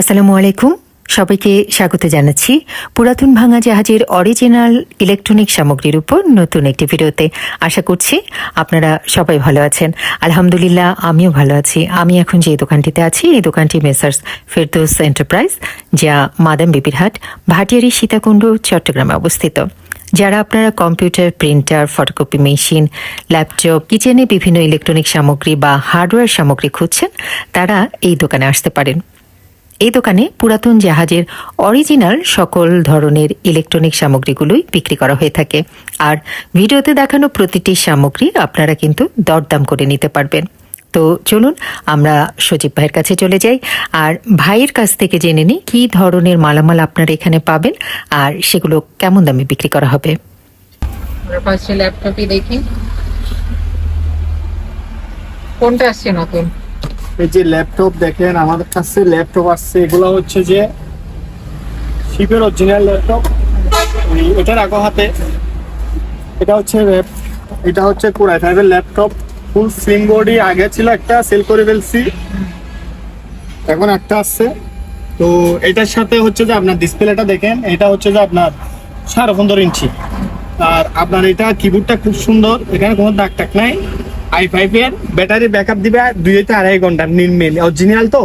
আসসালামু আলাইকুম। সবাইকে স্বাগত জানাচ্ছি। পুরাতন ভাঙা জাহাজের অরিজিনাল ইলেকট্রনিক সামগ্রীর উপর নতুন একটি ভিডিওতে আশা করছি আপনারা সবাই ভালো আছেন। আলহামদুলিল্লাহ, আমিও ভালো আছি। আমি এখন যে দোকানটিতে আছি, এই দোকানটি মেসার্স ফেরদৌস এন্টারপ্রাইজ, যা মাদাম বিবিরহাট ভাটিয়ারি সীতাকুণ্ড, চট্টগ্রামে অবস্থিত। যারা আপনারা computer, printer, photocopy machine, laptop, কিচেনে বিভিন্ন ইলেকট্রনিক সামগ্রী বা হার্ডওয়্যার সামগ্রী খুঁজছেন, তারা এই দোকানে আসতে পারেন। এই দোকানে পুরাতন জাহাজের অরিজিনাল সকল ধরনের ইলেকট্রনিক সামগ্রীগুলোই বিক্রি করা হয়ে থাকে। আর ভিডিওতে দেখানো প্রতিটি সামগ্রী আপনারা কিন্তু দরদাম করে নিতে পারবেন। তো চলুন, আমরা সজীব ভাইয়ের কাছে চলে যাই। আর ভাইয়ের কাছ থেকে জেনে নিই কী ধরনের মালামাল আপনারা এখানে পাবেন আর সেগুলো কেমন দামে বিক্রি করা হবে। ল্যাপটপই দেখি। কোনটা আসছে নতুন? এই যে ল্যাপটপ দেখেন আমাদের কাছে ল্যাপটপ আসছে। এগুলো হচ্ছে যে শিপের অরিজিনাল ল্যাপটপ এটা রাখো হাতে। এটা হচ্ছে এটা হচ্ছে কোরাই ফাইভের ল্যাপটপ ফুল স্লিম বডি আগে ছিল একটা সেল করে ফেলছি। এখন একটা আসছে। তো এটার সাথে হচ্ছে যে আপনার ডিসপ্লেটা দেখেন, এটা হচ্ছে যে আপনার সাড়ে পনেরো ইঞ্চি। আর আপনার এটা কিবোর্ডটা খুব সুন্দর। এখানে কোনো দাগ টাক নাই। আই ফাইভ এর ব্যাটারি ব্যাকআপ দিবে দুই থেকে আড়াই ঘণ্টা নির্মেল অরিজিনাল তো।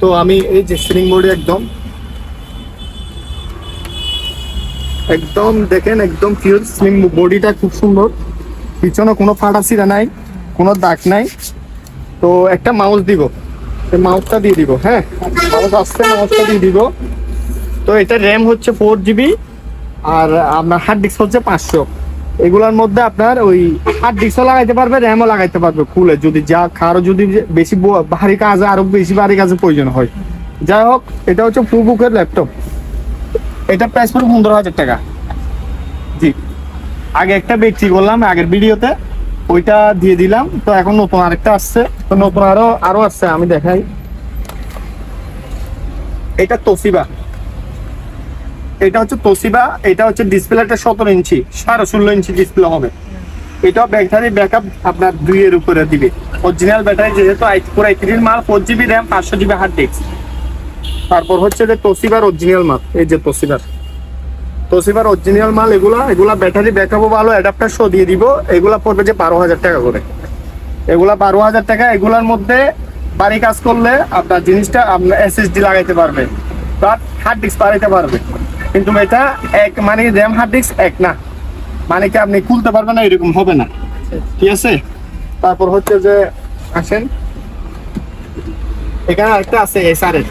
তো আমি এই যে সিলিং বোর্ডে একদম। একদম দেখেন, একদম পিওর স্লিম বডিটা খুব সুন্দর। পিছনে কোনো ফাটাছিরা নাই, কোনো দাগ নাই। তো একটা মাউস দিব। মাউসটা দিয়ে দিব হ্যাঁ? মাউস আসছে মাউসটা দিয়ে দিব। তো এটা র্যাম হচ্ছে ফোর জিবি আর আপনার হার্ড ডিস্ক হচ্ছে পাঁচশো। এগুলোর মধ্যে আপনার ওই হার্ড ডিস্কও লাগাইতে পারবে র্যামও লাগাইতে পারবে খুলে যদি যা কারও যদি বেশি ভারী কাজে, আরও বেশি ভারী কাজে প্রয়োজন হয়। যাই হোক, এটা হচ্ছে ফুল বুকের ল্যাপটপ এটা প্রাইস পড়বে পনেরো হাজার টাকা। জি। আগে একটা বিক্রি করলাম, আগের ভিডিওতে ওইটা দিয়ে দিলাম। তো এখন নতুন আরেকটা আসছে। তো নতুন আরও আরও আসছে, আমি দেখাই। এটা তোসিবা এটা হচ্ছে তোসিবা, এটা হচ্ছে ডিসপ্লেটা সতেরো ইঞ্চি, সাড়ে ষোলো ইঞ্চি ডিসপ্লে হবে। এটা ব্যাটারি ব্যাকআপ আপনার দুইয়ের উপরে দিবে। অরিজিনাল ব্যাটারি যেহেতু আই ফোর আই মাল ফোর জিবি র্যাম পাঁচশো জিবি হার্ড ডিস্ক তারপর হচ্ছে যে তোসিবার অরিজিনাল মাল, এই যে তোসিবার। তোসিবার অরিজিনাল মাল, এগুলা এগুলা ব্যাটারি ব্যাকআপও ভালো অ্যাডাপ্টার শো দিয়ে দিব। এগুলা পড়বে যে বারো হাজার টাকা করে। এগুলা বারো হাজার টাকা, এগুলার মধ্যে বাড়ি কাজ করলে আপনার জিনিসটা আপনার এসএসডি লাগাইতে পারবে বাট হার্ড ডিস্ক বাড়াইতে পারবে কিন্তু এটা এক মানে র্যাম হার্ড ডিস্ক এক না। মানে কি আপনি খুলতে পারবেন না, এরকম হবে না। ঠিক আছে? তারপর হচ্ছে যে, আসেন। এখানে একটা আছে এসআর এর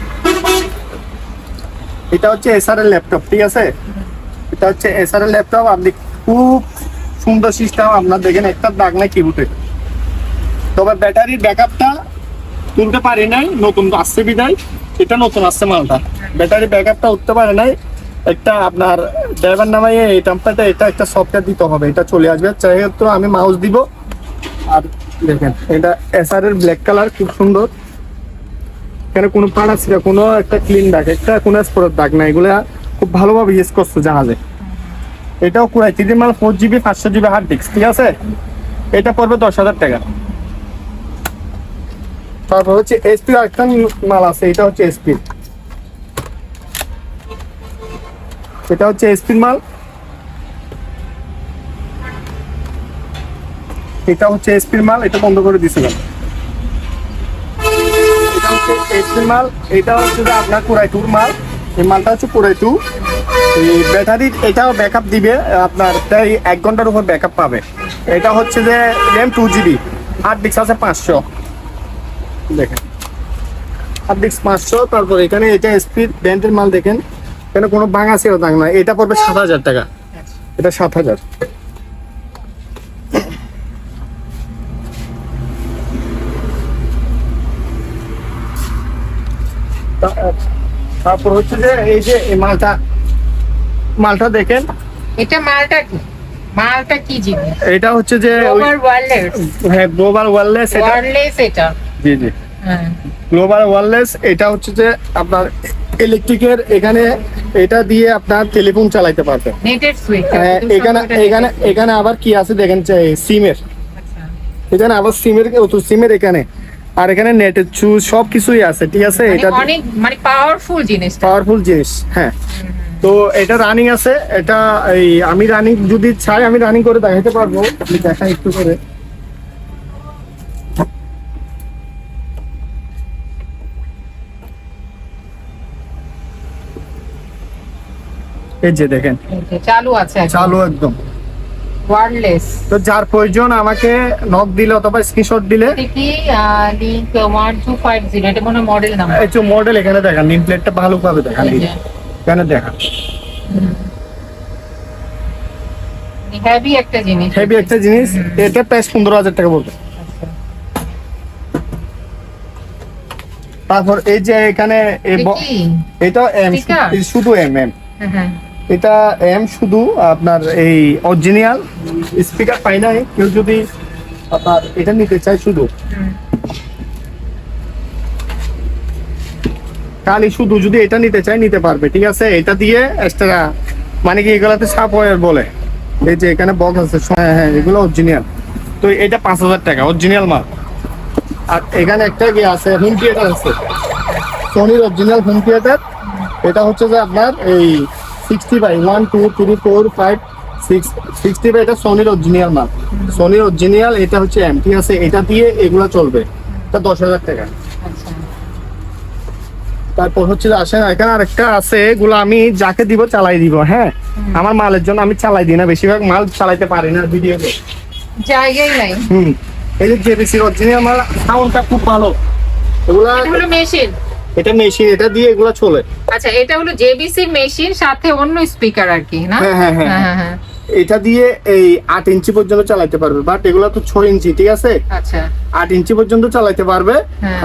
এটা হচ্ছে এসআর এর ল্যাপটপ ঠিক আছে? এটা হচ্ছে এসআর এর ল্যাপটপ আপনি খুব সুন্দর সিস্টেম আপনার দেখেন একটা দাগ নাই কিবোর্ডে তবে ব্যাটারির ব্যাকআপটা তুলতে পারি নাই, নতুন আসছে বিদায়। এটা নতুন আসছে মালটা। ব্যাটারি ব্যাকআপটা উঠতে পারে নাই। একটা আপনার ড্রাইভার নামাই এই টাম্পারটা এটা একটা সফটওয়্যার দিতে হবে, এটা চলে আসবে। সেক্ষেত্রে আমি মাউস দিব। আর দেখেন, এটা এসআর এর ব্ল্যাক কালার খুব সুন্দর। এখানে কোনো পাড়া ছিল কোনো একটা ক্লিন দাগ একটা কোনো স্পোর্ট দাগ না, এগুলা খুব ভালোভাবে ইউজ করছে জাহাজে। এটাও কুড়াই, তিন মাল ফোর জিবি পাঁচশো জিবি হার্ড ডিস্ক ঠিক আছে? এটা পড়বে দশ হাজার টাকা। তারপর হচ্ছে এসপি একটা মাল আছে, এটা হচ্ছে এসপি এটা হচ্ছে এসপির মাল এটা হচ্ছে এসপির মাল এটা বন্ধ করে দিয়েছিলাম এটা হচ্ছে এসপির মাল এটা হচ্ছে যে আপনার টুর মাল। এই মালটা হচ্ছে টু এই ব্যাটারি এটাও ব্যাকআপ দিবে, আপনার প্রায় এক ঘণ্টার ব্যাকআপ পাবে। এটা হচ্ছে যে টু জিবি হার্ড ডিস্ক আছে পাঁচশো। দেখেন। হার্ড ডিস্ক পাঁচশো, তারপর এখানে এটা স্পিড ব্যান্ডের মাল দেখেন। এখানে কোনো ভাঙা ছিল দাগ না এটা পড়বে সাত হাজার টাকা। এটা সাত হাজার। তারপর হচ্ছে যে এই যে মালটা মালটা দেখেন। এটা মালটা কি? মালটা কি জিনিস? এটা হচ্ছে যে ওভার ওয়্যারলেস হ্যাঁ গ্লোবাল ওয়ারলেস এটা। ওয়্যারলেস এটা। জি জি। হ্যাঁ। গ্লোবাল ওয়ারলেস এটা হচ্ছে যে আপনার ইলেকট্রিকের এখানে এটা দিয়ে আপনার টেলিফোন চালাইতে পারবে নেটের সুইচ হ্যাঁ, এখানে এখানে এখানে আবার কি আছে দেখেন সিমের এখানে আবার সিমের সিমের এখানে। আর এখানে নেটের চু সব কিছুই আছে ঠিক আছে? মানে এটা অনেক মানে পাওয়ারফুল জিনিসটা। পাওয়ারফুল জিনিস হ্যাঁ। তো এটা রানিং আছে এটা এই আমি রানিং যদি চাই আমি রানিং করে দেখাতে পারব। দেখাই একটু করে। এই যে দেখেন। চালু আছে চালু একদম। ওয়ারলেস তো যার প্রয়োজন আমাকে নক দিলে অথবা স্ক্রিনশট দিলে। কি লিংক এটা মনে মডেল নাম্বার এই যে মডেল এখানে দেখান নিম প্লেটটা ভালোভাবে দেখান। এখানে দেখান। হেভি একটা জিনিস। হেভি একটা জিনিস। এটা প্রাইস পনেরো হাজার টাকা বলবে। আচ্ছা। তারপর এই যে এখানে? এটা এম শুধু এম এম হ্যাঁ, হ্যাঁ। এটা এম শুধু আপনার এই অরিজিনাল স্পিকার পাই নাই। কেউ যদি আপনার এটা নিতে চায় শুধু। খালি শুধু যদি এটা নিতে চায়, নিতে পারবে, ঠিক আছে? এটা দিয়ে এক্সট্রা মানে কি এগুলাতে সাপ ওয়ার বলে। এই যে এখানে বক্স আছে হ্যাঁ হ্যাঁ এগুলো অরিজিনাল তো এটা পাঁচ হাজার টাকা অরিজিনাল মাল। আর এখানে একটা কি আছে হোম থিয়েটার আছে। সোনির অরিজিনাল হোম থিয়েটার এটা হচ্ছে যে আপনার এই sixty by one two three four five six sixty by এটা সোনির অরিজিনাল মাল সোনির অরিজিনাল এটা হচ্ছে এম ঠিক আছে এটা দিয়ে এগুলা চলবে। এটা দশ হাজার টাকা। আচ্ছা। তারপর হচ্ছে আসেন এখানে আরেকটা আছে এগুলো আমি যাকে দিব চালাই দিব হ্যাঁ? আমার মালের জন্য আমি চালাই দিই না বেশিরভাগ মাল চালাইতে পারি না ভিডিওতে জায়গাই নাই। হুম। এই যে জেবিসির অরিজিনাল মাল সাউন্ডটা খুব ভালো। এগুলা মেশিন এটা মেশিন এটা দিয়ে এগুলা চলে। আচ্ছা এটা হলো জেবিসি মেশিন সাথে অন্য স্পিকার আর কি না? হ্যাঁ, হ্যাঁ, হ্যাঁ। হ্যাঁ হ্যাঁ হ্যাঁ। এটা দিয়ে এই আট ইঞ্চি পর্যন্ত চালাতে পারবে বাট এগুলা তো ছয় ইঞ্চি ঠিক আছে? আচ্ছা। আট ইঞ্চি পর্যন্ত চালাতে পারবে।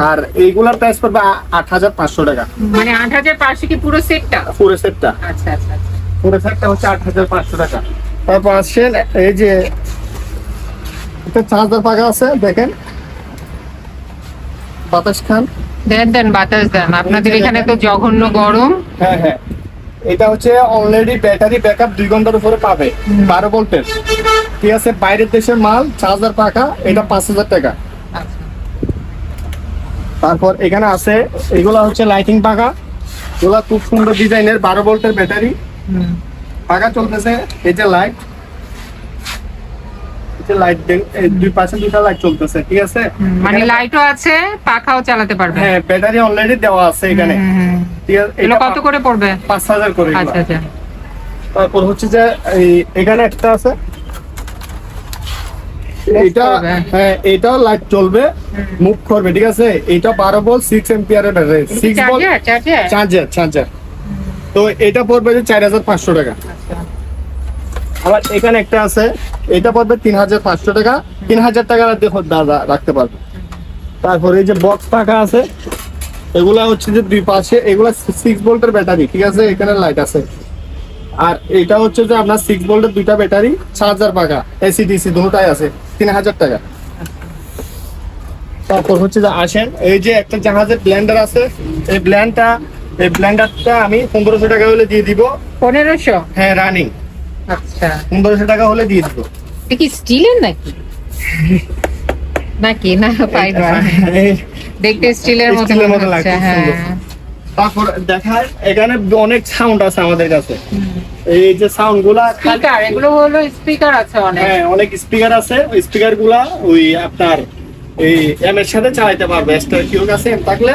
আর এইগুলার প্রাইস পড়বে আট হাজার পাঁচশো টাকা। মানে আট হাজার পাঁচশো কি পুরো সেটটা পুরো সেটটা আচ্ছা আচ্ছা আচ্ছা। পুরো সেটটা হচ্ছে আট হাজার পাঁচশো টাকা। তারপর আসছেন এই যে একটা চার্জার পাকা আছে দেখেন। বাতাস খান। দেন দেন বাতাস দেন। আপনাদের এখানে তো জঘন্য গরম। হ্যাঁ হ্যাঁ। এটা হচ্ছে অলরেডি ব্যাটারি ব্যাকআপ দুই ঘণ্টার উপরে পাবে। বারো ভোল্টের ঠিক আছে বাইরের দেশের মাল চার্জার পাকা এটা পাঁচ হাজার টাকা। তারপর এখানে আছে এগুলা হচ্ছে লাইটিং পাকা। এগুলা খুব সুন্দর ডিজাইনের বারো ভোল্টের ব্যাটারি। পাকা চলতেছে এই যে লাইট লাইট দুই পাশে দুটা লাইট চলতেছে ঠিক আছে? মানে লাইটও আছে পাখাও চালাতে পারবে। হ্যাঁ ব্যাটারি অলরেডি দেওয়া আছে এখানে। ঠিক আছে এটা কত করে পড়বে? পাঁচ হাজার করে আচ্ছা আচ্ছা। তারপর হচ্ছে যে এখানে একটা আছে। এটা হ্যাঁ এটাও লাইট চলবে মুভ করবে ঠিক আছে? এটা বারো বল সিক্স এম্পিয়ারের ব্যাটারি সিক্স বল চার্জার চার্জার তো এটা পড়বে যে চার হাজার পাঁচশো টাকা। আচ্ছা। আবার এখানে একটা আছে এটা পড়বে তিন হাজার পাঁচশো টাকা। তিন হাজার টাকা দেখো দাদা রাখতে পারবে। তারপরে এই যে বক্স পাখা আছে এগুলা হচ্ছে যে দুই পাশে এগুলা সিক্স ভোল্টের ব্যাটারি ঠিক আছে? এখানে লাইট আছে। আর এটা হচ্ছে যে আপনার সিক্স ভোল্টের দুইটা ব্যাটারি চার্জার পাখা এসি ডিসি দুটাই আছে তিন হাজার টাকা। তারপর হচ্ছে যে আসেন এই যে একটা জাহাজের ব্ল্যান্ডার আছে এই ব্ল্যান্ডটা এই ব্ল্যান্ডারটা আমি পনেরোশো টাকা হলে দিয়ে দিব। পনেরোশো? হ্যাঁ রানিং আচ্ছা। পনেরোশো টাকা হলে দিয়ে দিব। কি স্টিলের নাকি? নাকি? না ফাইবার দেখতে স্টিলের মতো মতো লাগছে, হ্যাঁ। তারপর দেখায় এখানে অনেক সাউন্ড আছে আমাদের কাছে। এই যে সাউন্ডগুলা স্পিকার এগুলো হলো স্পিকার আছে অনেক। হ্যাঁ অনেক স্পিকার আছে। ওই স্পিকারগুলা ওই আপনার এই এম এর সাথে চালাইতে পারবে। এক্সট্রা কিউ কাছে এম থাকলে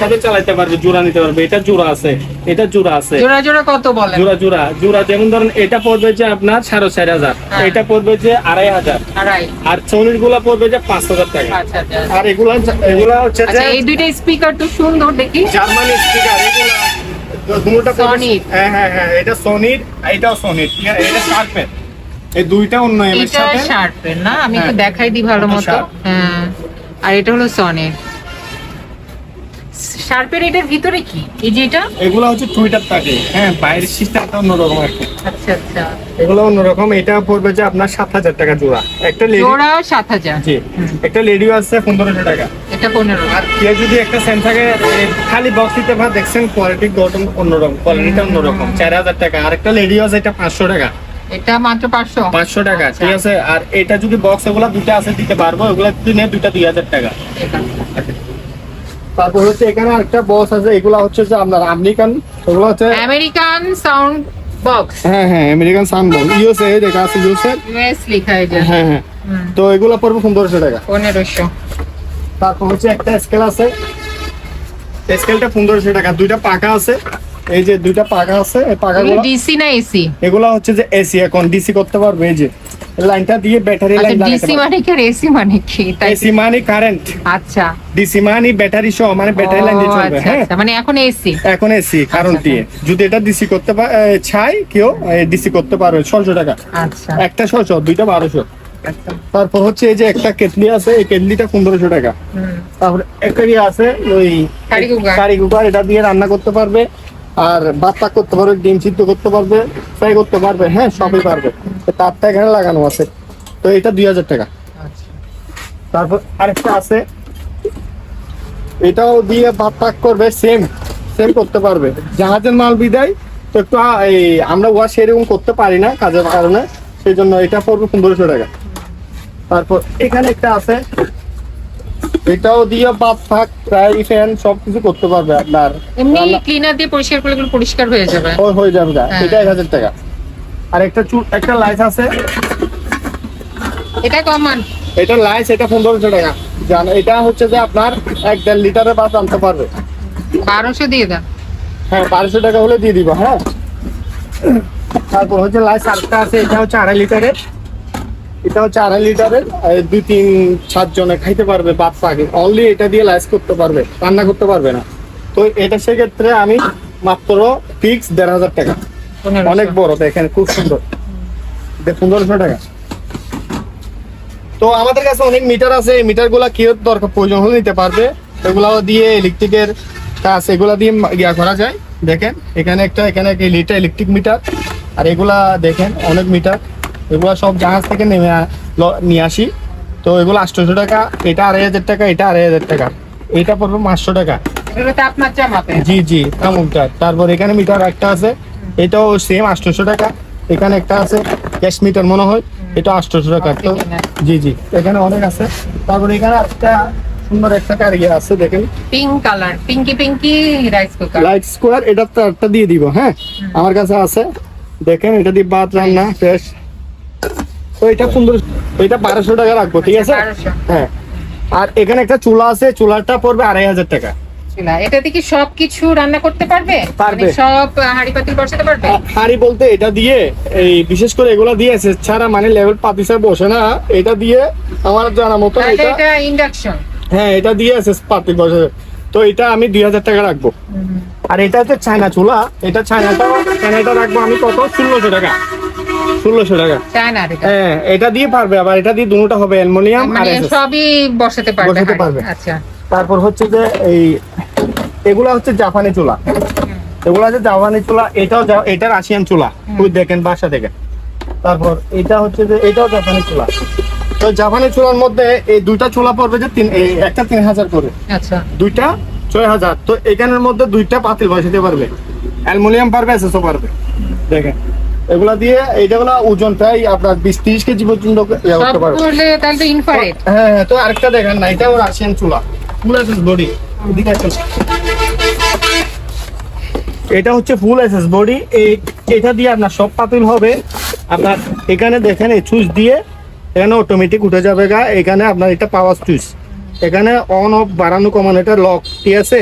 সাথে পারবে জোড়া নিতে পারবে। এটা জোড়া আছে এটা জোড়া আছে। জোড়া জোড়া কত বলেন? জোড়া জোড়া জোড়া যেমন ধরেন এটা পড়বে যে আপনার সাড়ে চার হাজার হ্যাঁ। এটা পড়বে যে আড়াই হাজার। আড়াই। আর চৌনিরগুলা পড়বে যে পাঁচ হাজার টাকা। আর এগুলা এগুলা হচ্ছে যে আচ্ছা এই দুইটা স্পিকার তো সুন্দর দেখি। জার্মানি স্পিকার এগুলা দুটোটা Sony-র। হ্যাঁ হ্যাঁ হ্যাঁ এটা সোনির এটাও সোনির এটা শার্পের এই দুইটা অন্য এটা সাথে শার্পের না? আমি একটু হ্যাঁ। দেখাই দিই ভালো মতো। হ্যাঁ। আর এটা হলো সনের শার্পের এটার ভিতরে কি? এই যে এটা? এগুলো হচ্ছে টুইটার থাকে। হ্যাঁ বাইরের সিস্টেমটা অন্যরকম একটা। আচ্ছা আচ্ছা। এগুলো অন্যরকম। এটা পড়বে যে আপনার সাত হাজার টাকা জোড়া। একটা লেডি জোড়া সাত হাজার। জি। একটা লেডিও আছে পনেরোশো টাকা। এটা পনেরো। আর কেউ যদি একটা এ, খালি বক্স দিতে পারে। দেখছেন কোয়ালিটি গঠন অন্যরকম। কোয়ালিটিটা অন্যরকম। চার হাজার টাকা। আর একটা লেডিও আছে এটা পাঁচশো টাকা। এটা মাত্র পাঁচশো। পাঁচশো টাকা আচ্ছা। ঠিক আছে? আর এটা যদি বক্স এগুলা দুটা আছে দিতে পারব। এগুলা দুইটা দুই হাজার টাকা। তারপর হচ্ছে এখানে একটা বক্স আছে এগুলা হচ্ছে যে আপনার আমেরিকান ওগুলো হচ্ছে আমেরিকান সাউন্ড বক্স হ্যাঁ হ্যাঁ আমেরিকান সাউন্ড বক্স ইউএসএ দেখা আছে ইউএসএ ইউএস লেখা আছে হ্যাঁ হ্যাঁ। তো এগুলো পড়বে পনেরোশো টাকা। 1500 তারপর হচ্ছে একটা স্কেল আছে। স্কেলটা 1500 টাকা। দুইটা পাকা আছে। এই যে দুইটা পাকা আছে এই পাকাগুলো ডিসি না এসি এগুলো হচ্ছে যে এসি এখন ডিসি করতে পারবে এই যে। লাইনটা দিয়ে ব্যাটারি লাইন ডিসি মানে কি এসি মানে কি? তাই এসি মানে কারেন্ট আচ্ছা। ডিসি মানে ব্যাটারি সহ মানে ব্যাটারি লাইন দিয়ে চলবে আচ্ছা, হ্যাঁ? আচ্ছা, মানে এখন এসি এখন এসি কারণ আচ্ছা, দিয়ে। যদি এটা ডিসি করতে চাই কেউ ডিসি করতে পারবে ছশো টাকা। আচ্ছা। একটা ছশো দুইটা বারোশো। আচ্ছা তারপর হচ্ছে এই যে একটা কেটলি আছে এই কেটলিটা পনেরোশো টাকা। তারপরে একটা ইয়ে আছে ওই কারি কুকার। কারি কুকার এটা দিয়ে রান্না করতে পারবে। আর পাক করতে পারবে, ডিম সিদ্ধ করতে পারবে, ফ্রাই করতে পারবে হ্যাঁ সবই পারবে। তারটা এখানে লাগানো আছে। তো এটা দুই হাজার টাকা। তারপর আরেকটা আছে। এটাও দিয়ে ভাত পাক করবে সেম সেম করতে পারবে। জাহাজের মাল বিদায়। তো একটু এই, আমরা ওয়া সেরকম করতে পারি না কাজের কারণে। সেই জন্য এটা পড়বে পনেরোশো টাকা। তারপর এখানে একটা আছে। এটাও দিয়ে ভাত ফাক ফ্রাই ফ্যান সবকিছু করতে পারবে আপনার। এমনি ক্লিনার দিয়ে পরিষ্কার করলে এগুলো পরিষ্কার হয়ে যাবে। ও- হয়ে যাবে হ্যাঁ। এটা এক হাজার টাকা। আর একটা চু একটা লাইস আছে। এটা কমন এটা লাইস এটা পনেরোশো টাকা। জান এটা হচ্ছে যে আপনার এক দেড় লিটারের ভাত আনতে পারবে। বারোশো দিয়ে দেন হ্যাঁ বারোশো টাকা হলে দিয়ে দিব হ্যাঁ? তারপর হচ্ছে লাইস আরেকটা আছে এটা হচ্ছে আড়াই লিটারের। এটা হচ্ছে আড়াই লিটারের দুই তিন সাত জনে খাইতে পারবে ভাত পাকে অনলি এটা দিয়ে লাইস করতে পারবে রান্না করতে পারবে না। তো এটা সেক্ষেত্রে আমি মাত্র ফিক্স দেড় হাজার টাকা। অনেক বড় দেখেন খুব সুন্দর। পনেরোশো টাকা। তো আমাদের কাছে অনেক মিটার আছে এই মিটারগুলা কি দরকার? প্রয়োজন হলে নিতে পারবে। এগুলা দিয়ে ইলেকট্রিকের কাজ এগুলা দিয়ে ইয়া করা যায়। দেখেন এখানে একটা এখানে লিটার ইলেকট্রিক মিটার আর এগুলা দেখেন অনেক মিটার। এগুলা সব জাহাজ থেকে নেমে নিয়ে আসি। তো এগুলো আটশোশো টাকা এটা আড়াই হাজার টাকা এটা আড়াই হাজার টাকা। এটা পড়বে পাঁচশো টাকা। জি জি তামুকটা তারপর এখানে মিটার একটা আছে এটাও সেম আটশোশো টাকা। এখানে একটা আছে ক্যাশ মিটার মনে হয় এটা আটশোশো টাকা। তো জি জি এখানে অনেক আছে। তারপর এখানে একটা সুন্দর একটা আছে দেখেন। Pink colour pinky pinky rice cooker light square এটা তো একটা দিয়ে দিব হ্যাঁ? আমার কাছে আছে। দেখেন এটা দিয়ে ভাত রান্না ফ্রেশ এটা সুন্দর। এটা বারোশো টাকা রাখব ঠিক আছে? হ্যাঁ। আর এখানে একটা চুলা আছে চুলাটা পড়বে আড়াই হাজার টাকা। এটাতে কি সবকিছু রান্না করতে পারবে? পারবে। মানে সব হাড়ি পাতিল বসাতে পারবে? হাড়ি বলতে এটা দিয়ে এই বিশেষ করে এগুলা দিয়েছে ছাড়া মানে লেভেল পাতিসা বসে না এটা দিয়ে আমার জানা মতো এটা এটা ইন্ডাকশন হ্যাঁ এটা দিয়ে আছে বসে। তো এটা আমি দুই হাজার টাকা রাখব। আর এটা হচ্ছে চায়না চুলা। এটা চায়নাটা চায়নাটা রাখব আমি কত? ষোলোশো টাকা। ষোলোশো টাকা। চায়না হ্যাঁ এটা দিয়ে পারবে আবার এটা দিয়ে দুটোটা হবে অ্যালমোনিয়াম আর মানে সবই বসাতে পারবে। বসাতে পারবে। আচ্ছা। তারপর হচ্ছে যে এই এগুলা হচ্ছে জাপানি চুলা। এগুলা হচ্ছে জাপানি চুলা এটাও এটা রাশিয়ান চুলা। ওই দেখেন বাসা থেকে। তারপর এটা হচ্ছে যে এটাও জাপানি চুলা। তো জাপানি চুলার মধ্যে এই দুইটা চুলা পড়বে যে তিন একটা তিন হাজার করে। আচ্ছা। দুইটা ছয় হাজার। তো এখানের মধ্যে দুইটা পাতিল বসাতে পারবে। অ্যালুমিনিয়াম পারবে এসএসও পারবে। দেখেন। এগুলা দিয়ে এইটাগুলা ওজন প্রায় আপনার বিশ তিরিশ কেজি পর্যন্ত ইয়ে করতে পারবে ইনফারেট হ্যাঁ হ্যাঁ তো আরেকটা দেখেন না এটাও রাশিয়ান চুলা। ফুল এসএস বডি এদিকে আসুন। এটা হচ্ছে ফুল এসএস বডি এই এটা দিয়ে আপনার সব পাতিল হবে। আপনার এখানে দেখেন এই সুইচ দিয়ে এখানে অটোমেটিক উঠে যাবে গা। এখানে আপনার এটা পাওয়ার সুইচ এখানে অন অফ বাড়ানো কমানো এটা লক ঠিক আছে?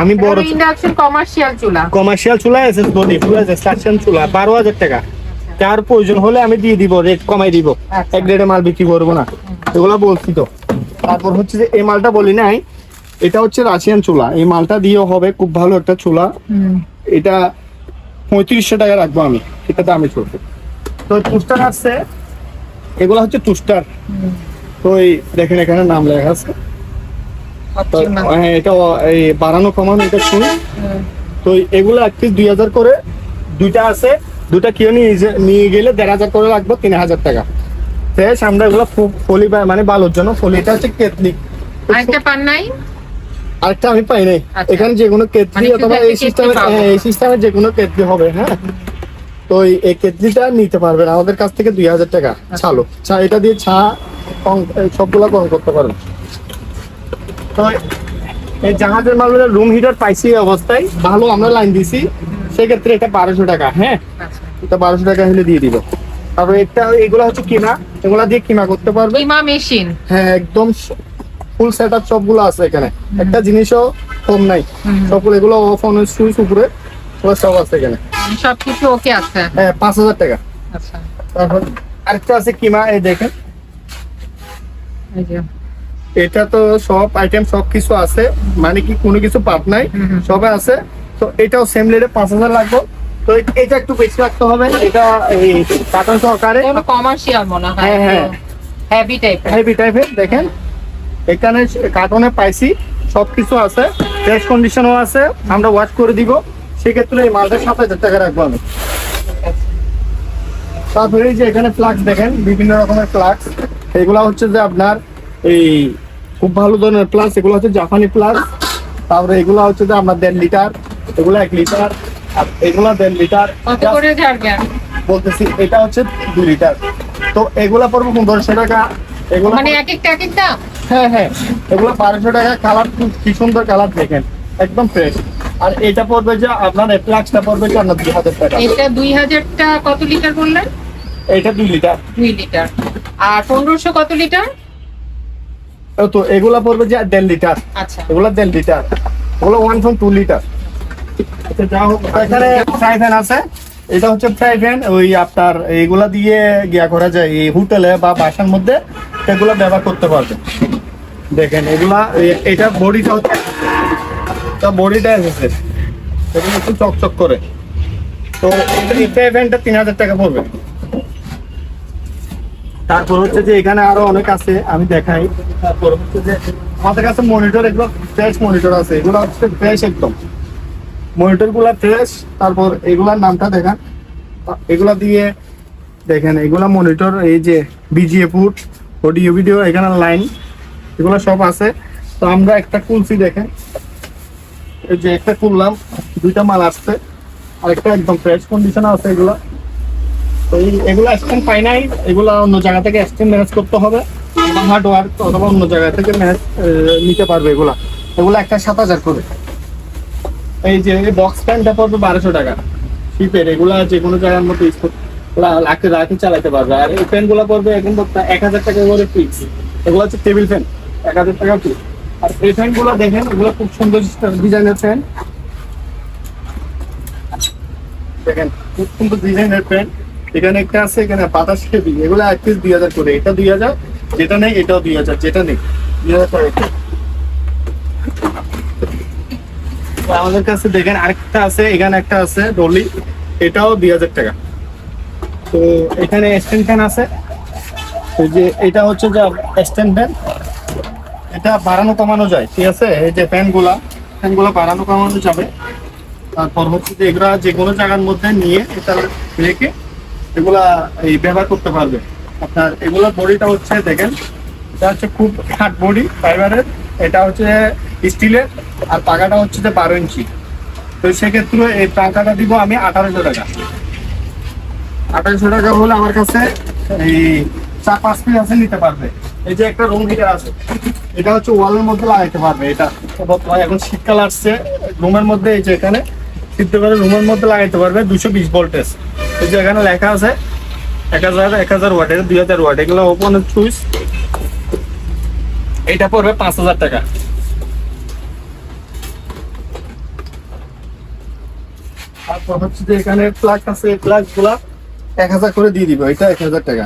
আমি বড় ইন্ডাকশন কমার্শিয়াল চুলা। কমার্শিয়াল চুলা SS body full SS suction চুলা বারো হাজার টাকা। তার প্রয়োজন হলে আমি দিয়ে দিব রেট কমাই দিব। আচ্ছা। এক রেটে মাল বিক্রি করব না। এগুলো বলছি তো। তারপর হচ্ছে যে এই মালটা বলি নাই এটা হচ্ছে রাশিয়ান চুলা। এই মালটা দিয়েও হবে খুব ভালো একটা চুলা। এটা পঁয়ত্রিশশো টাকা রাখব আমি এটা দামে চলবে। তো টুস্টার আসছে এগুলো হচ্ছে টুস্টার। তো এই দেখেন এখানে নাম লেখা আছে। হ্যাঁ এটা এই বাড়ানো এটা শুনি। তো এগুলো এক পিস দুই হাজার করে দুইটা আছে দুটা কেউ নিয়ে নিয়ে গেলে দেড় হাজার করে রাখব তিন হাজার টাকা। ফ্রেশ আমরা এগুলো ফলি মানে বালুর জন্য ফলিটা হচ্ছে কেতলি। আরেকটা পান নাই? আরেকটা আমি পাই নাই। আচ্ছা। এখানে যে কোনো কেতলি মানে অথবা এই সিস্টেমে কেতলি এই সিস্টেমে যে কোনো কেতলি হবে হ্যাঁ। তো এই- কেটলিটা নিতে পারবেন। আমাদের কাছ থেকে দুই হাজার টাকা। ছালো। চা এটা দিয়ে চা এই সবগুলা কম করতে পারবেন তো এই জাহাজের মালগুলো রুম হিটার পাইছি অবস্থায়। ভালো আমরা লাইন দিছি। সেক্ষেত্রে এটা বারোশো টাকা হ্যাঁ? এটা বারোশো টাকা হলে দিয়ে দিব। তারপর এটা এগুলো হচ্ছে কিমা এগুলা দিয়ে কিমা করতে পারবে? ইমা মেশিন। হ্যাঁ একদম ফুল সেট আপ সবগুলো আছে এখানে। একটা জিনিসও কম নাই। সবগুলো এগুলো ফোনের সুইচ উপরে ওগুলো সব আছে এখানে। সবকিছু ওকে আছে। হ্যাঁ পাঁচ হাজার টাকা। আচ্ছা। তারপর আরেকটা আছে কিমা এই দেখেন। এই যে। এটা তো সব আইটেম সব কিছু আছে। মানে কি কোনো কিছু পাপ নাই হুম। আছে। তো এটাও সেম রেটে পাঁচ হাজার লাগবে। তো এটা একটু বেশি রাখতে হবে। এটা এই কার্টন সহকারে। কমার্শিয়াল মনে হয়। হ্যাঁ, হ্যাঁ। হেভি টাইপের হেভি টাইপের দেখেন। এখানে কার্টনে পাইছি সব কিছু আছে। ফ্রেশ কন্ডিশনও আছে আমরা ওয়াশ করে দিব। সেক্ষেত্রে এই মালটা সাত হাজার টাকা রাখব আমি। তারপরে এই যে এখানে ফ্লাক্স দেখেন বিভিন্ন রকমের ফ্লাক্স এগুলা হচ্ছে যে আপনার এই খুব ভালো ধরনের প্লাস এগুলো হচ্ছে জাপানি প্লাস তারপরে এগুলো হচ্ছে যে আপনার দেড় লিটার এগুলো এক লিটার আর এগুলো দেড় লিটার বলতেছি এটা হচ্ছে দুই লিটার তো এগুলা পড়বে পনেরোশো টাকা এগুলো মানে এক একটা এক এক দাম হ্যাঁ হ্যাঁ এগুলো বারোশো টাকা কালার কি সুন্দর কালার দেখেন একদম ফ্রেশ আর এটা পড়বে যে আপনার ফ্লাক্সটা পড়বে যে আপনার দুই হাজার টাকা। এটা দুই হাজারটা কত লিটার বললেন? এটা দুই লিটার দুই লিটার আর পনেরোশো কত লিটার তো এগুলা পড়বে যে দেড় লিটার। আচ্ছা। এগুলো দেড় লিটার। ওগুলো ওয়ান পয়েন্ট টু লিটার। আচ্ছা এখানে ফ্রাই প্যান আছে। এটা হচ্ছে ফ্রাই প্যান ওই আপনার এইগুলা দিয়ে গিয়া করা যায় এই হোটেলে বা বাসার মধ্যে এগুলো ব্যবহার করতে পারবে দেখেন এগুলা এটা বডিটা হচ্ছে বডিটা এসেছে। এগুলো একটু চকচক করে। তো এই ফ্রাই প্যানটা তিন হাজার টাকা পড়বে। তারপর হচ্ছে যে এখানে আরও অনেক আছে, আমি দেখাই। তারপর হচ্ছে যে আমাদের কাছে মনিটর এগুলো ফ্রেশ মনিটর আছে, এগুলো হচ্ছে ফ্রেশ একদম। মনিটরগুলা ফ্রেশ তারপর এগুলার নামটা দেখান। এগুলা দিয়ে দেখেন, এগুলা মনিটর এই যে বিজিএ পুট অডিও ভিডিও এখানে লাইন এগুলো সব আছে। তো আমরা একটা খুলছি দেখেন। এই যে একটা খুললাম, দুইটা মাল আসছে, আরেকটা একদম ফ্রেশ কন্ডিশন আছে এগুলো। তো এগুলো এক্সটেন্ড পাই নাই। এগুলো অন্য জায়গা থেকে এক্সটেন্ড ম্যানেজ করতে হবে। হার্ডওয়ার অথবা অন্য জায়গা থেকে ম্যানেজ নিতে পারবে এগুলা। এগুলো একটা সাত হাজার করে। এই যে বক্স ফ্যানটা পড়বে বারোশো টাকা। শিপের এগুলা যে কোনো জায়গার করতে রাখে রাখে চালাতে পারবে। আর এই ফ্যানগুলা পড়বে এখন তো এক হাজার টাকা করে ফিক্স এগুলো হচ্ছে টেবিল ফ্যান এক হাজার টাকা ফিক্স আর এই ফ্যানগুলো দেখেন, এগুলো খুব সুন্দর ডিজাইনের ফ্যান দেখেন, খুব সুন্দর ডিজাইনের ফ্যান এখানে একটা আছে, এখানে বাতাস হেভি এগুলো এক পিস দুই হাজার করে। এটা দুই হাজার, যেটা নেই, এটাও দুই হাজার, যেটা নেই। দুই হাজার করে আমাদের কাছে দেখেন আরেকটা আছে, এখানে একটা আছে ডলি এটাও দুই হাজার টাকা। তো এখানে স্ট্যান্ড ফ্যান আছে। যে এটা হচ্ছে যে স্ট্যান্ড ফ্যান এটা বাড়ানো কমানো যায়, ঠিক আছে? এই যে ফ্যানগুলা ফ্যানগুলা বাড়ানো কমানো যাবে। তারপর হচ্ছে যে এগুলা যে কোনো জায়গার মধ্যে নিয়ে এটা রেখে এগুলা এই ব্যবহার করতে পারবে। আপনার এগুলা বডিটা হচ্ছে দেখেন, এটা হচ্ছে খুব হার্ড বডি ফাইবারের এটা হচ্ছে স্টিলের, আর পাকাটা হচ্ছে যে বারো ইঞ্চি। তো সেক্ষেত্রে এই পাকাটা দিব আমি আঠারোশো টাকা। আঠারোশো টাকা হলে আমার কাছে এই চার, পাঁচ পিস আছে, নিতে পারবে। এই যে একটা রুম হিটার আছে, এটা হচ্ছে ওয়ালের মধ্যে লাগাইতে পারবে এটা। বর্তমানে এখন শীতকাল আসছে রুমের মধ্যে এই যে এখানে শীত করে রুমের মধ্যে লাগাইতে পারবে দুশো বিশ ভোল্টেজ এই যে এখানে লেখা আছে, এক হাজার এক হাজার ওয়াট দুই হাজার ওয়াট এগুলো ওপেন চুইস এটা পড়বে পাঁচ হাজার টাকা। যে এখানে প্লাগ আছে প্লাগগুলা এক হাজার করে দিয়ে দিবে এটা এক হাজার টাকা।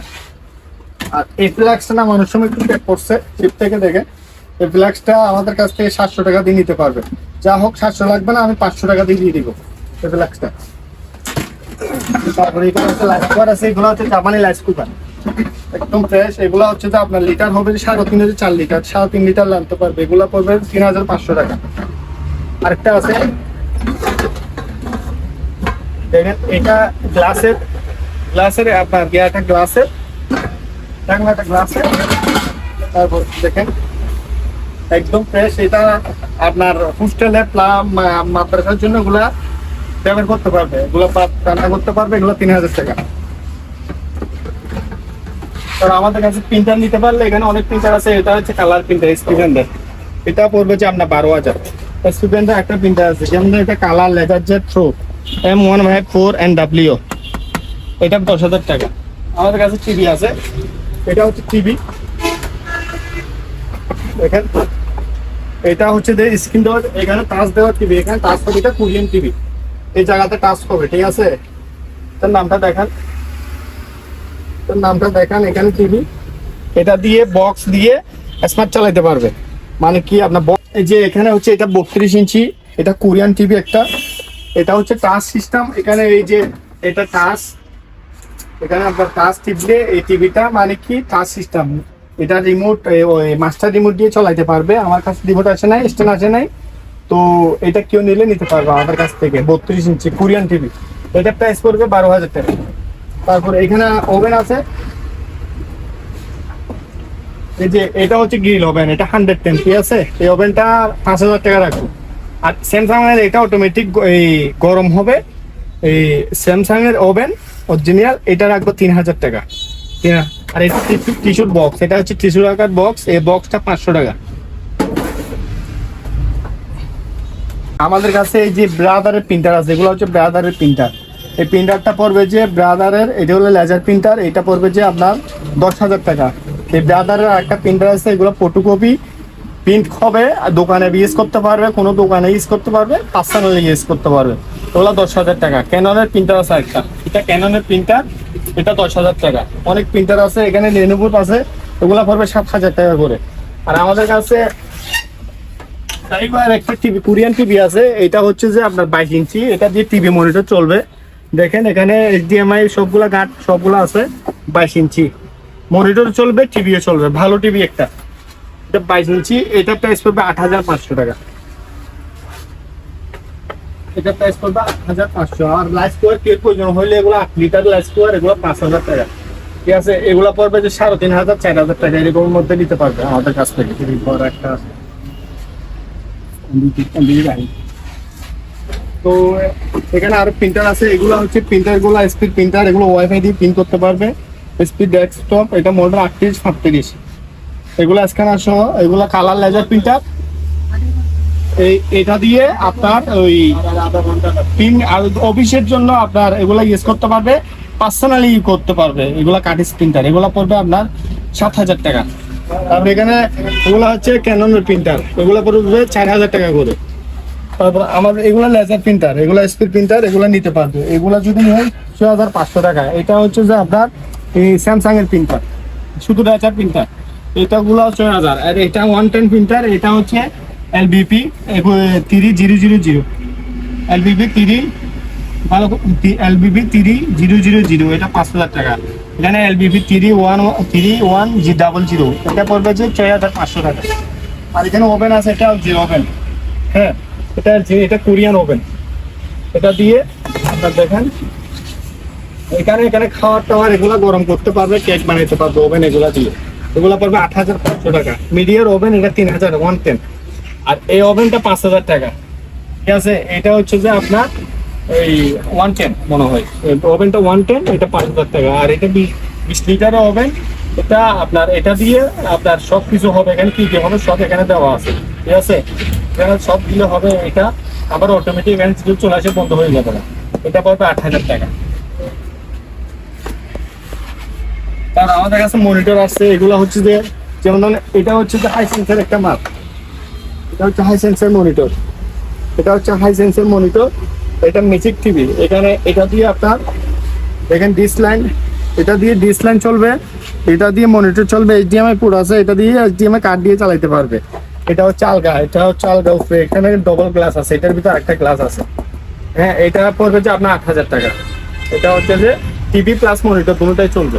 আর এই ফ্ল্যাক্সটা না মানুষ সময় একটু করছে চিপ থেকে দেখে। এই ফ্ল্যাক্সটা আমাদের কাছ থেকে সাতশো টাকা দিয়ে নিতে পারবে। যা হোক সাতশো লাগবে না, আমি পাঁচশো টাকা দিয়ে দিয়ে দিব এই ফ্ল্যাক্সটা তারপরে এখানে হচ্ছে লাইস কুকার আছে, এগুলো হচ্ছে জাপানি লাইস কুকার একদম ফ্রেশ এগুলো হচ্ছে যে আপনার লিটার হবে যে সাড়ে তিন হাজার চার লিটার সাড়ে তিন লিটার লাগতে পারবে। এগুলো পড়বে তিন হাজার পাঁচশো টাকা। আরেকটা আছে। দেখেন, এটা গ্লাসের গ্লাসের আপনার একটা গ্লাসের একটা গ্লাসের তারপর দেখেন একদম ফ্রেশ এটা আপনার হোস্টেলে প্লাম মাদ্রাসার জন্য এগুলা ব্যবহার করতে পারবে। এগুলো রান্না করতে পারবে, এগুলো তিন হাজার টাকা। আর আমাদের কাছে প্রিন্টার নিতে পারলে এখানে অনেক প্রিন্টার আছে, এটা হচ্ছে কালার প্রিন্টার স্টুডেন্টের এটা পড়বে যে আপনার বারো হাজার। স্টুডেন্টের একটা প্রিন্টার আছে, যেমন এটা colour laser jet pro M one five four and W এটা দশ হাজার টাকা। আমাদের কাছে টিভি আছে, এটা হচ্ছে টিভি দেখেন। এটা হচ্ছে যে স্ক্রিন দেওয়া এখানে টাচ দেওয়া টিভি, এখানে টাচ হবে এটা কোরিয়ান টিভি। এই জায়গাতে টাচ হবে, ঠিক আছে? তার নামটা দেখান। তার নামটা দেখান, এখানে টিভি। এটা দিয়ে বক্স দিয়ে স্মার্ট চালাতে পারবে। মানে কি, আপনার box- এই যে এখানে হচ্ছে এটা বত্রিশ ইঞ্চি, এটা কোরিয়ান টিভি একটা। এটা হচ্ছে টাচ সিস্টেম এখানে এই যে এটা টাচ এখানে আপনার টাচ টিপলে এই টিভিটা মানে কি টাচ সিস্টেম এটা রিমোট ওই মাস্টার রিমোট দিয়ে চলাইতে পারবে। আমার কাছে রিমোট আছে নাই স্ট্যান্ড আছে নাই। তো এটা কেউ নিলে নিতে পারবে আমাদের কাছ থেকে, বত্রিশ ইঞ্চি, কোরিয়ান টিভি। এটা প্রাইস পড়বে বারো হাজার টাকা। তারপর এখানে ওভেন আছে। এই যে, এটা হচ্ছে গ্রিল ওভেন এটা হান্ড্রেড টেন ঠিক আছে। এই ওভেনটা পাঁচ হাজার টাকা রাখব। আর স্যামসাং এর এটা অটোমেটিক এই গরম হবে। এই স্যামসাং এর ওভেন অরিজিনাল এটা রাখব তিন হাজার টাকা। আছে? আর এটা টিস্যুর বক্স এটা হচ্ছে টিস্যু টাকার বক্স এই বক্সটা পাঁচশো টাকা। আমাদের কাছে এই যে ব্রাদারের প্রিন্টার আছে, এগুলো হচ্ছে ব্রাদারের প্রিন্টার এই প্রিন্টারটা পড়বে যে ব্রাদারের এটা হলো লেজার প্রিন্টার এটা পড়বে যে আপনার দশ হাজার টাকা। এই ব্রাদারের একটা প্রিন্টার আছে, এগুলো ফটোকপি প্রিন্ট হবে দোকানে ইউজ করতে পারবে, কোনো দোকানে ইউজ করতে পারবে পার্সোনালি ইউজ করতে পারবে। ওগুলো দশ হাজার টাকা। ক্যাননের প্রিন্টার আছে একটা এটা ক্যাননের প্রিন্টার এটা দশ হাজার টাকা। অনেক প্রিন্টার আছে, এখানে লেনোভোর আছে, ওগুলো পড়বে সাত হাজার টাকা করে। আর আমাদের কাছে একটা টিভি কোরিয়ান টিভি আছে, এটা হচ্ছে যে আপনার বাইশ ইঞ্চি, এটা দিয়ে টিভি মনিটর চলবে। দেখেন এখানে এইচডিএমআই সবগুলা গাট সবগুলো আছে, বাইশ ইঞ্চি। মনিটর চলবে টিভিও চলবে, ভালো টিভি একটা। এটা বাইশ ইঞ্চি, এটা প্রাইস পড়বে আট হাজার পাঁচশো টাকা। এটা প্রাইস আট হাজার পাঁচশো। আর লাইট স্কোয়ার কেউ প্রয়োজন হলে এগুলো আট লিটার লাইট স্কোয়ার এগুলো পাঁচ হাজার টাকা। ঠিক আছে? এগুলো পড়বে যে সাড়ে তিন হাজার, চার হাজার টাকা এরকমের মধ্যে নিতে পারবে আমাদের কাছ থেকে। বড় একটা তো এখানে আরও প্রিন্টার আছে। এগুলো হচ্ছে প্রিন্টারগুলো স্পিড প্রিন্টার এগুলো ওয়াইফাই দিয়ে প্রিন্ট করতে পারবে। স্পিড ডেস্কটপ এটা মডেল আটত্রিশ সাতত্রিশ এগুলো স্ক্যানার সহ, এগুলো কালার লেজার প্রিন্টার এটা দিয়ে আপনার ওই আর অফিসের জন্য আপনার এগুলো ইউজ করতে পারবে পার্সোনালি ইউজ করতে পারবে। এগুলা কাটিস প্রিন্টার এগুলো পড়বে আপনার সাত হাজার টাকা। তারপর এখানে এগুলো হচ্ছে ক্যাননের প্রিন্টার এগুলো পড়বে চার হাজার টাকা করে। তারপর আমাদের এগুলো লেজার প্রিন্টার এগুলো স্পিড প্রিন্টার এগুলো নিতে পারবে। এগুলো যদি নেন ছয় হাজার পাঁচশো টাকা। এটা হচ্ছে যে আপনার এই স্যামসাং এর প্রিন্টার শুধু লেজার প্রিন্টার এটা গুলো ছয় হাজার। আর এটা ওয়ান টেন প্রিন্টার এটা হচ্ছে LBP three zero zero zero. LBP three, ভালো LBP three zero zero zero, এটা পাঁচ হাজার টাকা। এখানে LBP three one three one G double zero, এটা পড়বে যে ছয় হাজার পাঁচশো টাকা। আর এখানে ওভেন আছে, এটা যে ওভেন। হ্যাঁ এটা এটা কোরিয়ান ওভেন। এটা দিয়ে আপনার দেখেন, এখানে এখানে খাওয়ার টাওয়ার এগুলো গরম করতে পারবে, কেক বানাইতে পারবে, ওভেন এগুলা দিয়ে। এগুলো পড়বে আট হাজার পাঁচশো টাকা। মিডিয়ার ওভেন, এটা তিন হাজার ওয়ান টেন আর এই ওভেনটা পাঁচ হাজার টাকা। ঠিক আছে? এটা হচ্ছে যে আপনার এই ওয়ান টেন মনে হয়। ওভেনটা ওয়ান টেন এটা পাঁচ হাজার টাকা। আর এটা বিশ লিটারের ওভেন, এটা আপনার, এটা দিয়ে আপনার সব কিছু হবে এখানে, কি কি হবে সব এখানে দেওয়া আছে। ঠিক আছে? এখানে সব দিলে হবে এটা, আবার অটোমেটিক এখানে চলে আসে, বন্ধ হয়ে যাবে না। এটা পড়বে আট হাজার টাকা। তার আমাদের কাছে মনিটর আছে, এগুলো হচ্ছে যে, যেমন এটা হচ্ছে যে হাই সেন্সের একটা মাপ এটা হচ্ছে হাই সেন্সের মনিটর এটা হচ্ছে হাই সেন্সের মনিটর এটা মিউজিক টিভি এখানে এটা দিয়ে আপনার এখানে ডিস লাইন এটা দিয়ে ডিস লাইন চলবে, এটা দিয়ে মনিটর চলবে এইচডিএমআই পুরো আছে, এটা দিয়ে এইচডিএমআই কার্ড দিয়ে চালাইতে পারবে। এটা হচ্ছে আলগা এটা হচ্ছে আলগা উপরে, এখানে ডবল গ্লাস আছে, এটার ভিতরে একটা গ্লাস আছে। হ্যাঁ এটা পড়বে যে আপনার আট হাজার টাকা। এটা হচ্ছে যে টিভি প্লাস মনিটর দুটোটাই চলবে।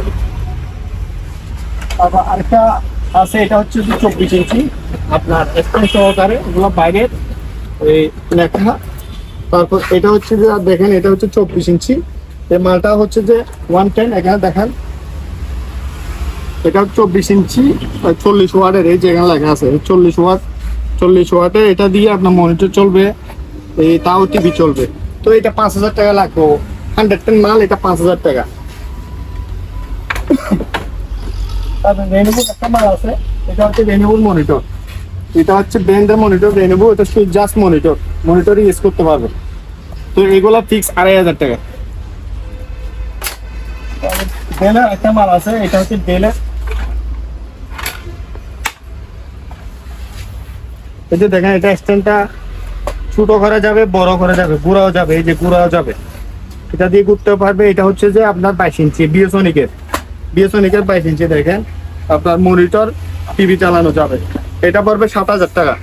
তারপর আরেকটা আছে, এটা হচ্ছে চব্বিশ ইঞ্চি। আপনার স্ক্রিন সহকারে ওগুলো বাইরের এই লেখা। তারপর এটা হচ্ছে যে দেখেন, এটা হচ্ছে চব্বিশ ইঞ্চি। এই মালটা হচ্ছে যে ওয়ান টেন এখানে দেখান। এটা চব্বিশ ইঞ্চি চল্লিশ ওয়াটের, এই যে এখানে লেখা আছে চল্লিশ ওয়াট, চল্লিশ ওয়াটে এটা দিয়ে আপনার মনিটর চলবে, এই তাও টিভি চলবে। তো এটা পাঁচ হাজার টাকা লাগবে। হান্ড্রেড টেন মাল, এটা পাঁচ হাজার টাকা। মনিটর এটা হচ্ছে মনিটর এটা জাস্ট মনিটর ইউজ করতে পারবে। তো আড়াই হাজার টাকা। এটা দেখেন, এটা স্ট্যান্ডটা ছোট করা যাবে, বড় করা যাবে, গুড়াও যাবে, এই যে গুড়াও যাবে। এটা দিয়ে ঘুরতে পারবে, এটা হচ্ছে যে আপনার বাইশ ইঞ্চি বিএসনিকের বিএসনিকের বাইশ ইঞ্চি দেখেন, আপনার মনিটর টিভি চালানো যাবে। এটা পড়বে সাত হাজার টাকা।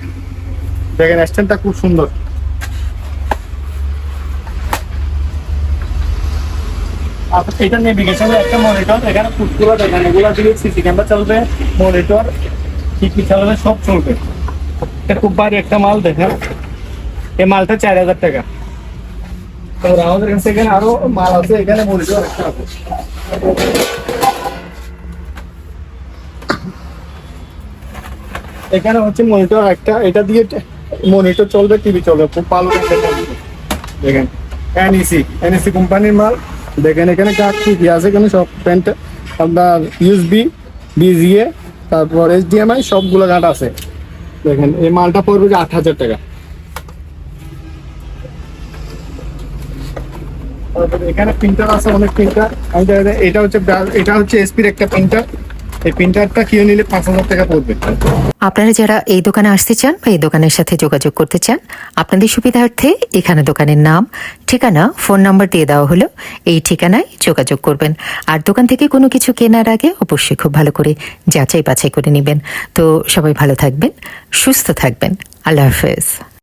দেখেন, স্ট্যান্ডটা খুব সুন্দর। আর এটা নেভিগেশনের একটা মনিটর এখানে ফুটগুলো দেখেন, এগুলো দিয়ে সিসি ক্যামেরা চলবে মনিটর টিভি চালাবে সব চলবে। এটা খুব ভারী একটা মাল, দেখেন। এই মালটা চার হাজার টাকা। আমাদের কাছে এখানে আরও মাল আছে, এখানে মনিটর একটা আছে। এখানে হচ্ছে মনিটর একটা, এটা দিয়ে মনিটর চলবে টিভি চলবে, খুব ভালো। দেখেন এনইসি এনইসি কোম্পানির মাল। দেখেন এখানে কাঠ কি কি আছে, এখানে সব প্যান্ট, আপনার ইউএসবি বিজিএ তারপর এইচডিএমআই সবগুলো কাঠ আছে। দেখেন, এই মালটা পড়বে যে আট হাজার টাকা। এখানে প্রিন্টার আছে, অনেক প্রিন্টার এটা হচ্ছে এটা হচ্ছে এসপির একটা প্রিন্টার এই প্রিন্টারটা কিনে নিলে পাঁচ হাজার টাকা পড়বে। আপনারা যারা এই দোকানে আসতে চান বা এই দোকানের সাথে যোগাযোগ করতে চান, আপনাদের সুবিধার্থে এখানে দোকানের নাম, ঠিকানা, ফোন নাম্বার দিয়ে দেওয়া হলো। এই ঠিকানায় যোগাযোগ করবেন। আর দোকান থেকে কোনো কিছু কেনার আগে অবশ্যই খুব ভালো করে যাচাই বাছাই করে নেবেন। তো সবাই ভালো থাকবেন, সুস্থ থাকবেন। আল্লাহ হাফেজ।